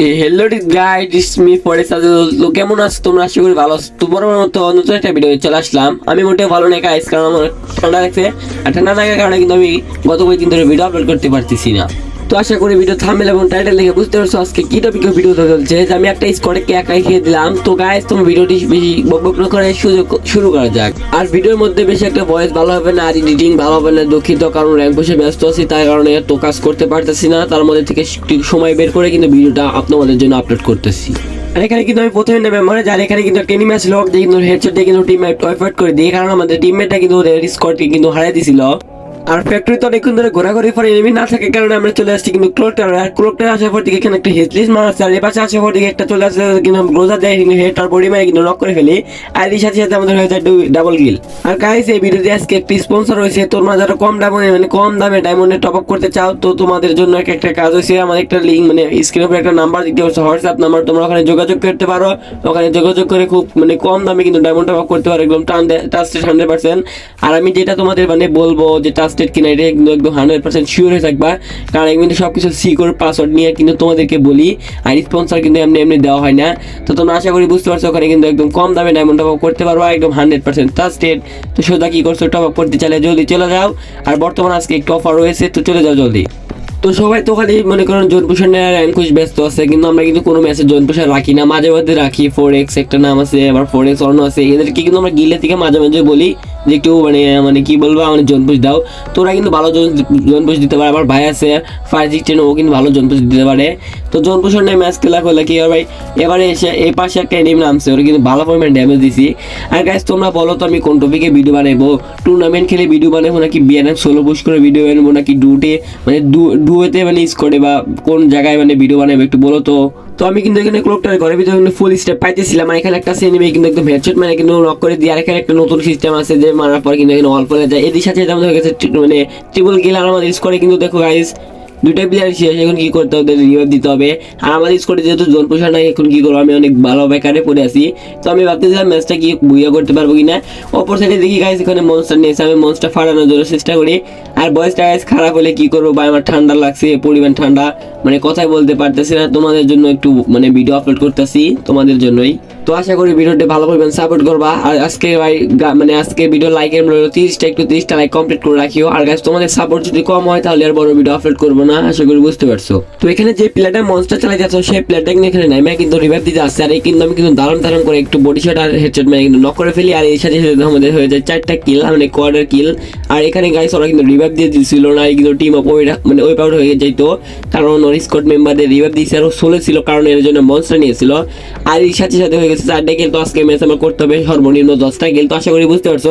Hello guy it's me ফরে তো কেমন আছো? তোমরা আশা করি ভালো আছো। তোমার মতো নতুন একটা ভিডিও চলে আসলাম। আমি মোটেও ভালো নেই কাজ কারণ আমার ঠান্ডা লাগছে। আর ঠান্ডা লাগার কারণে কিন্তু আমি গত কয়েকদিন ধরে ভিডিও আপলোড করতে পারতেছি না। তো আশা করি ভিডিও থামবেল এবং টাইটেল দেখে বুঝতে পারছ আজকে কি টপিকে ভিডিও চলছে। যে আমি একটা স্কোরে কে একাই খেয়ে দিলাম। তো গাইস তোমার ভিডিওটি বেশি বকবক না করে শুরু শুরু করা যাক। আর ভিডিওর মধ্যে বেশি একটা ভয়েস ভালো হবে না, আর এডিটিং ভালো হবে না, দুঃখিত, কারণ র্যাঙ্ক বসে ব্যস্ত আছি, তাই কারণে তো কাজ করতে পারতেছি না। তার মধ্যে থেকে সময় বের করে কিন্তু ভিডিওটা আপনাদের জন্য আপলোড করতেছি। আর এখানে কিন্তু আমি প্রথমে নেবে মনে যার এখানে কিন্তু একটা এনিমি ছিল যে কিন্তু হেডশট কিন্তু টিম ওয়াইফাইট করে দিয়ে কারণ আমাদের টিমমেটটা কিন্তু ওদের স্কোরকে কিন্তু হারিয়ে দিছিল। আর ফ্যাক্টরি তো অনেকক্ষণ ধরে ঘোরাঘুরি পরে এনিমি না থাকার কারণে আমরা চলে আসছি কিন্তু ক্লোকটার আর ক্লোকটার আসার পর দিকে এখানে একটা হেডলিস মারা আছে, আর এ পাশে আসার পর দিকে একটা চলে আসছে কিন্তু গ্রোজা দেয় কিন্তু হেড আর বডি মারে কিন্তু নক করে ফেলি। আর এর সাথে সাথে আমাদের হয়ে যায় ডাবল গিল আর গাইস এই ভিডিওতে আজকে একটি স্পন্সর হয়েছে তোমরা যারা কম দামে মানে কম দামে ডায়মন্ডে টপ আপ করতে চাও, তো তোমাদের জন্য একটা কাজ হয়েছে, আমার একটা লিঙ্ক মানে স্ক্রিনের উপরে একটা নাম্বার দিতে হচ্ছে হোয়াটসঅ্যাপ নাম্বার তোমরা ওখানে যোগাযোগ করতে পারো। ওখানে যোগাযোগ করে খুব মানে কম দামে কিন্তু ডায়মন্ড টপ আপ করতে পারো, একদম টান টাস্টেড হান্ড্রেড পার্সেন্ট আর আমি যেটা তোমাদের মানে বলব যে টাস্টেড কিনা এটা কিন্তু একদম হান্ড্রেড পার্সেন্ট শিওর হয়ে থাকবা। কারণ আমি কিন্তু সব কিছু সিকিউর পাসওয়ার্ড নিয়ে কিন্তু তোমাদেরকে বলি আর স্পন্সর কিন্তু এমনি এমনি দেওয়া হয় না। তো তোমরা আশা করি বুঝতে পারছ, ওখানে কিন্তু একদম কম দামে ডায়মন্ড টপ আপ করতে পারব, একদম হান্ড্রেড পার্সেন্ট টাস্টেড তো সোজা কি করছ টপ আপ করতে চাইলে জলদি চলে যাও। আর বর্তমানে আজকে একটু অফার রয়েছে, তো চলে যাও জলদি। তো সবাই তো খালি মনে করেন জোন পোষণের র্যাঙ্কুশ ব্যস্ত আছে, কিন্তু আমরা কিন্তু কোনো ম্যাচে জোন পোষণ রাখি না। মাঝে মধ্যে রাখি ফোর এক্স একটা নাম আছে, আবার ফোর এক্স অন্য আছে। এদেরকে কিন্তু আমরা গিলে থেকে মাঝে মাঝে বলি যে একটু মানে মানে কি বলব মানে জোন পুষ দাও। তো ওরা কিন্তু ভালো জোন জোন দিতে পারে। আবার ভাই আছে ফায়ার সিক্সটিন ও কিন্তু ভালো জোন পুষ দিতে পারে। তো জোন পুষের নিয়ে ম্যাচ খেলা করলে কি ভাই, এবারে এসে এই পাশে একটা এনিম নামছে। ওরা কিন্তু ভালো পরিমাণ ড্যামেজ দিছি। আর গাইস তোমরা বলো তো আমি কোন টপিকে ভিডিও বানাবো? টুর্নামেন্ট খেলে ভিডিও বানাবো নাকি বিয়ানাম সোলো পুশ করে ভিডিও বানাবো নাকি ডুটে মানে ডুয়েতে মানে স্কোরে বা কোন জায়গায় মানে ভিডিও বানাবো একটু বলো তো। তো আমি কিন্তু এখানে ক্লোকটার ঘরের ভিতরে কিন্তু ফুল স্টেপ পাইতেছিলাম। মানে এখানে একটা সিনেমে কিন্তু একদম হেডশট মানে কিন্তু লক করে দিয়ে আর এখানে একটা নতুন সিস্টেম আছে যে মারার পর কিন্তু এখানে অল্প যায়। এদের সাথে আমাদের হয়ে গেছে মানে ট্রিপল কিল আমাদের করে কিন্তু দেখো গাইস দুইটা প্লেয়ার শেষ, এখন কি করতে হবে? রিভাইভ দিতে হবে। আর আমাদের স্কোরে যেহেতু জোন পোষা নাই, এখন কি করব? আমি অনেক ভালো বেকারে পড়ে আছি। তো আমি ভাবতেছিলাম ম্যাচটা কি বুইয়া করতে পারব কিনা? অপর সাইডে দেখি গাইস এখানে মনস্টার নিয়েছে। আমি মনস্টার ফাড়ানোর জন্য চেষ্টা করি। আর বয়সটা গাইস খারাপ হলে কি করব? বা আমার ঠান্ডা লাগছে পরিমাণ ঠান্ডা। মানে কথাই বলতে পারতেছি না। তোমাদের জন্য একটু মানে ভিডিও আপলোড করতেছি তোমাদের জন্যই। তো আশা করি ভিডিওটি ভালো পরিমাণ সাপোর্ট করবা। আর আজকে, ভাই মানে আজকে ভিডিও লাইকের তিরিশটা, একটু তিরিশটা লাইক কমপ্লিট করে রাখিও। আর গাছ তোমাদের সাপোর্ট যদি কম হয়, তাহলে আর বড় ভিডিও আপলোড করব না। আশা করি বুঝতে পারছ। তো এখানে যে প্লেটে মনস্টার চালাই যাচ্ছ, সেই প্লেটে কিন্তু এখানে নামে কিন্তু রিভাইভ দিতে আসছে। আর এই কিন্তু আমি কিন্তু দারুণ দারুণ করে একটু বডি শট আর হেডশট মানে কিন্তু নক করে ফেলি। আর এই সাথে সাথে আমাদের হয়ে যায় চারটা কিল মানে কোয়ার্টার কিল আর এখানে গাইস ওরা কিন্তু রিভাইভ দিয়ে দিছিল না কিন্তু টিম অফ মানে ওই পাউট হয়ে যাইতো। কারণ ওর স্কোয়াড মেম্বারদের রিভাইভ দিয়েছে আর সোলে ছিল, কারণ এর জন্য মনস্টার নিয়েছিল। আর এই সাথে সাথে হয়ে গেছে চারটা কিল তো আজকে ম্যাচ আমার করতে হবে, সর্বনিম্ন দশটা কিল তো আশা করি বুঝতে পারছ।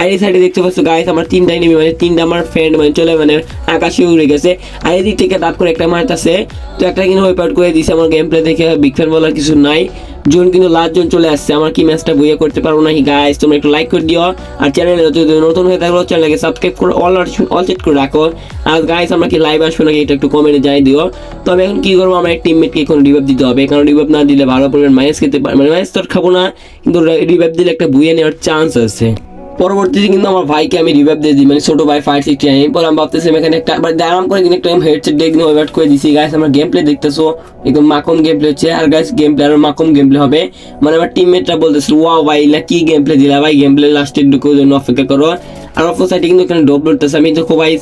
আর এই সাইডে দেখতে পাচ্ছ গাইস আমার তিনটাই নেমে মানে তিনটা আমার ফ্রেন্ড মানে চলে মানে আকাশে উড়ে গেছে। আর এদিক থেকে দাঁত করে একটা মারতেছে, তো একটা কিন্তু ওয়েপ আউট করে দিয়েছে, আমার গেম প্লে দেখে বিগ ফ্যান বলার কিছু নাই। জোন কিন্তু লাস্ট জোন চলে আসছে। আমার কি ম্যাচটা বইয়ে করতে পারব নাকি? গাইস তোমরা একটু লাইক করে দিও। আর চ্যানেলে যদি নতুন হয়ে থাকলে চ্যানেলকে সাবস্ক্রাইব করে অল অল সেট করে রাখো। আর গাইস আমরা কি লাইভ আসব নাকি এটা একটু কমেন্টে যাই দিও। তবে এখন কি করব, আমার এক টিমমেটকে এখন রিভাইভ দিতে হবে। কারণ রিভাইভ না দিলে ভালো পরিমাণ মাইনাস খেতে পারে মানে মাইনাস তো খাব না। কিন্তু রিভাইভ দিলে একটা বুয়ে নেওয়ার চান্স আছে। পরবর্তীতে কিন্তু আমার ভাইকে আমি রিভাইভ দিয়ে দিই মানে ছোট ভাই ফাইভ সিক্স টাইম পরে আমি ভাবতেছি এখানে একটা বাট আরাম করে কিন্তু একটা হেডসেট দিয়ে কিন্তু ওয়েট করে দিছি। গাইস আমার গেম প্লে দেখতেছো? একদম মাখন গেম প্লে হচ্ছে। আর গাইস গেম প্লে আর মাখন গেম প্লে হবে। মানে আমার টিমমেটরা বলতেছিল ওয়া ভাই না কি গেম প্লে দিলা? ভাই গেম প্লে লাস্টের দিকে জন্য অপেক্ষা করো। আর অপোসাইটে কিন্তু এখানে ডব লড়তেছে আমি তো খুবই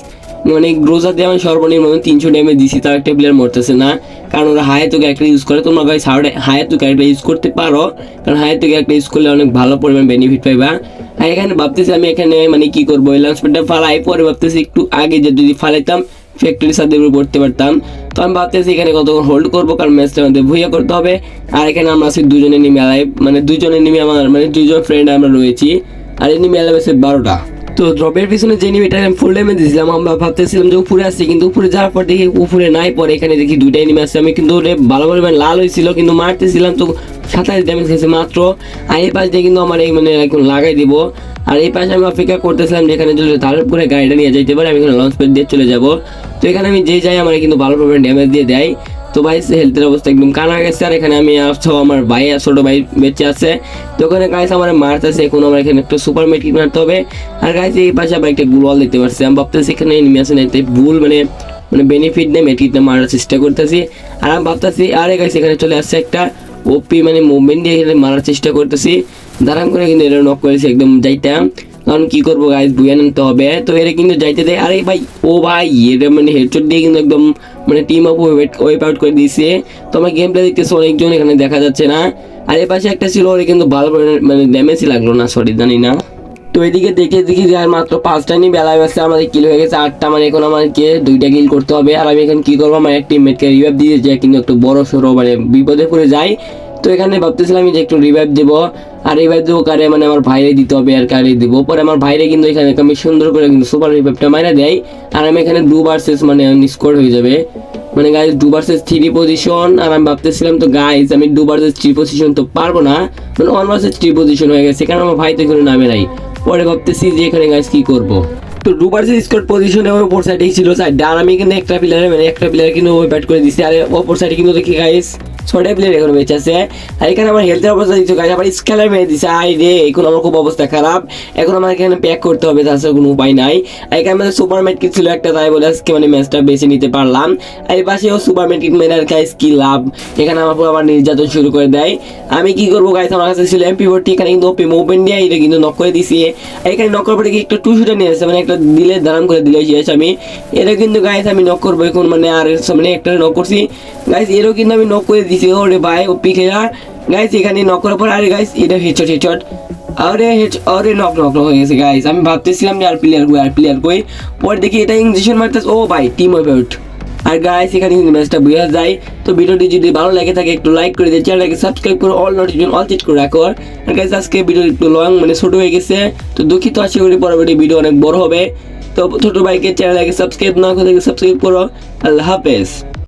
মানে গ্রোজার দিয়ে আমি সর্বনিম্ন তিনশো ড্যামেজ দিছি, তার একটা প্লেয়ার মরতেছে না। কারণ ওরা হায়াতো ক্যারেক্টার ইউজ করে, তোমরা গাইস হায়াতো ক্যারেক্টার ইউজ করতে পারো। কারণ হায়াতো ক্যারেক্টার ইউজ করলে অনেক ভালো পরিমাণ বেনিফিট পাইবা। আর এখানে ভাবতেছি আমি এখানে মানে কি করব, এই লঞ্চ প্যাডটা ফালাই, পরে ভাবতেছি একটু আগে যে যদি ফালাইতাম ফ্যাক্টরি সাথে পড়তে পারতাম তো আমি ভাবতেছি এখানে কতক্ষণ হোল্ড করব, কারণ ম্যাচটা আমাদের ভুইয়া করতে হবে। আর এখানে আমরা আছি দুজনে নেমে আলাই মানে দুজনে নেমে আমার মানে দুজন ফ্রেন্ড আমরা রয়েছি। আর আলাই আছে বারোটা। তো ড্রপের পিছনে যে নিমিটা আমি ফুল ড্যামেজ দিয়েছিলাম, আমরা ভাবতেছিলাম যে উপরে আসছে কিন্তু উপরে যাওয়ার পর দেখি উপরে নাই, পরে এখানে দেখি দুইটাই নেমে আসছে আমি কিন্তু ভালো পরিমাণ লাল হয়েছিল, কিন্তু মারতেছিলাম তো সাতাশ ড্যামেজ খেয়েছে মাত্র। আর এই পাশ দিয়ে কিন্তু আমার এই মানে এখন লাগাই দিব। আর এই পাশে আমি অপেক্ষা করতেছিলাম যেখানে যদি তার উপরে গাড়িটা নিয়ে যাইতে পারে, আমি এখানে লঞ্চ প্যাড দিয়ে চলে যাব। তো এখানে আমি যে যাই, আমার কিন্তু ভালো ড্যামেজ দিয়ে দেয়। তো ভাই হেলথের অবস্থা একদম কানা গেছে। আর এখানে আমি আসছো আমার ভাই ছোট ভাই বেঁচে আছে। তো ওখানে গাইস আমার মারতেছে। এখন আমার এখানে একটা সুপার মেট্রিক মারতে হবে। আর গাইস এই পাশে আবার একটা গুলওয়াল দিতে পারছি। আমি ভাবতেছি এখানে এনিমি আছে না তাই ভুল মানে মানে বেনিফিট নেই মেটকিতে মারার চেষ্টা করতেছি। আর আমি ভাবতেছি, আরে গাইস এখানে চলে আসছে একটা ওপি মানে মুভমেন্ট দিয়ে মারার চেষ্টা করতেছি। দাঁড়ান করে কিন্তু এটা নক করেছি, একদম যাইতাম। কারণ কি করব গাইস বুঝে নিতে হবে। তো এরা কিন্তু যাইতে দেয়। আরে ভাই, ও ভাই, এটা মানে হেডশট দিয়ে কিন্তু একদম মানে টিম আপ ওয়েপ আউট করে দিয়েছে তো আমার গেম প্লে দেখতেছে অনেকজন, এখানে দেখা যাচ্ছে না। আর এর পাশে একটা ছিল, ওরে কিন্তু ভালো মানে ড্যামেজই লাগল না সরি জানি না। তো এদিকে দেখে দেখি যে আর মাত্র পাঁচটা নিয়ে বেলা বাসে আমাদের কিল হয়ে গেছে আটটা। মানে এখন আমাকে দুইটা কিল করতে হবে। আর আমি এখন কি করব, আমার এক টিমমেটকে রিভাইভ দিয়ে যে কিন্তু একটু বড় সড়ো মানে বিপদে পড়ে যাই তো এখানে ভাবতেছিলাম যে একটু রিভাইভ দেবো। আর রিভাইভ দেবো কারে? মানে আমার ভাইরে দিতে হবে আর কারে দিব। পরে আমার ভাইরে কিন্তু এখানে আমি সুন্দর করে কিন্তু সুপার রিভাইভটা মারা দেয় আর আমি এখানে দু ভার্সেস মানে স্কোর হয়ে যাবে। মানে গাইজ দু ভার্সেস থ্রি পজিশন আর আমি ভাবতেছিলাম তো গাইজ আমি দু ভার্সেস থ্রি পজিশন তো পারব না। মানে ওয়ান ভার্সেস থ্রি পজিশন হয়ে গেছে। কারণ আমার ভাই তো এখানে নামে নাই। পরে ভাবতেছি যে এখানে গাইজ কি করব। তো ভার্সেস স্কোর পজিশনে ওই ওপর সাইডেই ছিল সাইড আর আমি কিন্তু একটা প্লেয়ার মানে একটা প্লেয়ার কিন্তু ব্যাট করে দিছি। আর ওপর সাইডে কিন্তু দেখি গাইজ ছয়টা প্লেয়ার এখন বেঁচে আছে। আর এখানে আমার হেলথের অবস্থা দিচ্ছে গাইজ আবার স্কেলার মেরে দিছে। আই রে, এখন আমার খুব অবস্থা খারাপ। এখন আমার এখানে প্যাক করতে হবে তাছাড়া কোনো উপায় নাই। আর এখানে আমাদের সুপার কিট ছিল একটা, তাই বলে আজকে মানে ম্যাচটা বেছে নিতে পারলাম। আর এই পাশেও সুপার কিট মেরে আর গাইজ কি লাভ? এখানে আমার আবার নির্যাতন শুরু করে দেয়। আমি কি করব গাইজ আমার কাছে ছিল এমপি ভর্তি এখানে কিন্তু ওপি মুভমেন্ট দিয়ে এটা কিন্তু নক করে দিছি। এখানে নক করার পরে কি একটা টু শুটার নিয়ে আসছে মানে একটা দিলে দাঁড়ান করে দিলে শেষ আমি। এটা কিন্তু গাইজ আমি নক করব এখন মানে আর সামনে একটা নক করছি। গাইজ এরও কিন্তু আমি নক করে দিছি। ওরে ভাই ওপি খেলা গাইজ এখানে নক করার পর আরে গাইজ এটা হেডশট হেডশট আরে হেড আরে নক নক নক হয়ে গেছে গাইজ আমি ভাবতেছিলাম যে আর প্লেয়ার কই আর প্লেয়ার কই পরে দেখি এটা ইঞ্জেকশন মারতেছে। ও ভাই টিম আউট আর গাইস এখানে কিন্তু ম্যাচটা যায়। তো ভিডিওটি যদি ভালো লাগে থাকে, একটু লাইক করে দিয়ে সাবস্ক্রাইব করে অল নোটিফিকেশন অল চেক করে রাখো। আর গাইস আজকে ভিডিও একটু লং মানে ছোট হয়ে গেছে। তো দুঃখিত, আশা করি পরবর্তী ভিডিও অনেক বড় হবে। তো ছোট ভাইকে চ্যানেলটাকে সাবস্ক্রাইব না করে সাবস্ক্রাইব করো। আল্লাহ হাফেজ।